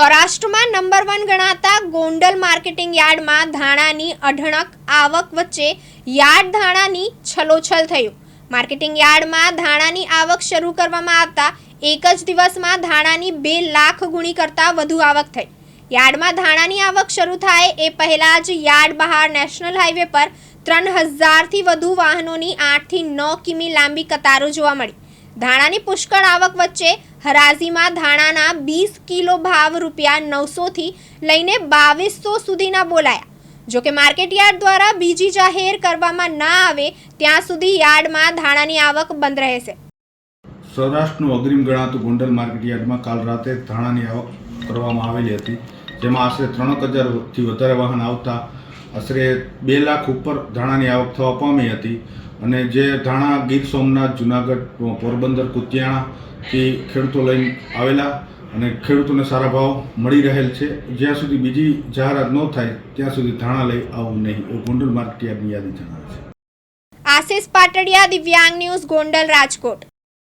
સૌરાષ્ટ્રમાં number one ગણાતા Gondal marketing યાર્ડમાં ધાણાની અઢળક આવક વચ્ચે યાર્ડ ધાણાની છલોછલ થયું. માર્કેટિંગ યાર્ડમાં ધાણાની આવક શરૂ કરવામાં આવતા એક જ દિવસમાં ધાણાની બે લાખ ગુણી કરતાં વધુ આવક થઈ. યાર્ડમાં ધાણાની આવક શરૂ થાય એ પહેલાં જ યાર્ડ બહાર નેશનલ હાઈવે પર ત્રણ હજારથી વધુ વાહનોની આઠથી નવ કિમી લાંબી કતારો જોવા મળી. ધાણાની પુષ્કળ આવક વચ્ચે હરાજીમાં ધાણાના વીસ કિલો ભાવ રૂપિયા નવસોથી લઈને બાવીસો સુધીના બોલાયા. જોકે માર્કેટયાર્ડ માર્કેટ યાર્ડ દ્વારા બીજી જાહેર કરવામાં ના આવે, ત્યાં સુધી યાર્ડમાં ધાણાની આવક બંધ રહેશે. સૌરાષ્ટ્રનું અગ્રીમ ગણાતું ગોંડલ માર્કેટયાર્ડમાં કાલ રાતે ધાણાની આવક કરવામાં આવેલી હતી, જેમાં આશરે ત્રણ હજારથી વધારે વાહન આવતા આશરે બે લાખ ઉપર ધાણાની આવક થવા પામી હતી અને જે ધાણા ગીર સોમનાથ, જુનાગઢ પોરબંદર કુતિયાણાથી ખેડૂતો લઈને આવેલા અને ખેડૂતોને સારા ભાવ મળી રહેલ છે. જ્યાં સુધી બીજી જાહેરાત ન થાય, ત્યાં સુધી ધાણા લઈ આવવું નહીં. એ ગોંડલ માર્કેટ યાદી જણાવે છે. આશિષ પાટડિયા, દિવ્યાંગ ન્યૂઝ, ગોંડલ રાજકોટ.